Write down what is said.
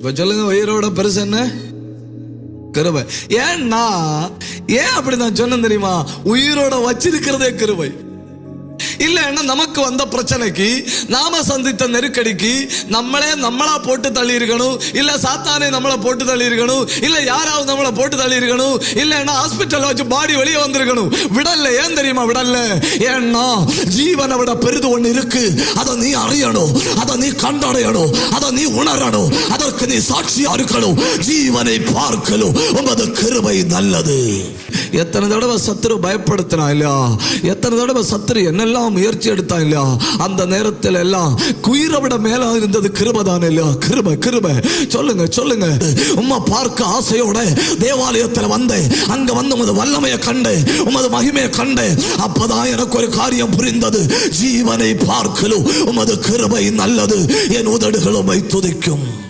இப்ப சொல்லுங்க உயிரோட பெருசு என்ன? கிருபை ஏன்னா ஏன் அப்படி நான் சொன்னேன் தெரியுமா? உயிரோட வச்சிருக்கிறதே கிருபை இல்லைன்னா நமக்கு வந்த பிரச்சனைக்கு நாம சந்தித்த நெருக்கடிக்கு நம்மளே நம்மளா போட்டு தள்ளி இருக்கணும் இல்ல சாத்தானே நம்மளை போட்டு தள்ளி இருக்கணும் இல்ல யாராவது நம்மளை போட்டு தள்ளி இருக்கணும் இல்லைன்னா ஹாஸ்பிட்டல் வச்சு பாடி வெளியே வந்திருக்கணும். விடல ஏன் தெரியுமா விடல? ஏன்னா ஜீவனை விட பெரிது ஒன்று இருக்கு. அதை நீ அறியணும். அதை நீ கண்டடையணும். அதை நீ உணரணும். அதற்கு நீ சாட்சியா இருக்கணும். ஜீவனை பார்க்கணும். உமது கிருபை நல்லது. எத்தனை தடவை சத்துரு பயப்படுத்தினா இல்லையா? எத்தனை தடவை சத்துரு என்னெல்லாம் முயற்சி எடுத்தான் இல்லையா? அந்த நேரத்தில் எல்லாம் குயிரை விட மேல இருந்தது கிருபை தான் இல்லையா? கிருபை கிருபை. சொல்லுங்க சொல்லுங்க. உம்மா பார்க்க ஆசையோட தேவாலயத்தில் வந்தேன். அங்க வந்து உமது வல்லமையை கண்டு உமது மகிமையை கண்டு அப்பதான் எனக்கு ஒரு காரியம் புரிந்தது. ஜீவனை பார்க்கலும் உமது கிருபை நல்லது. என் உதடுகளும் துதிக்கும்.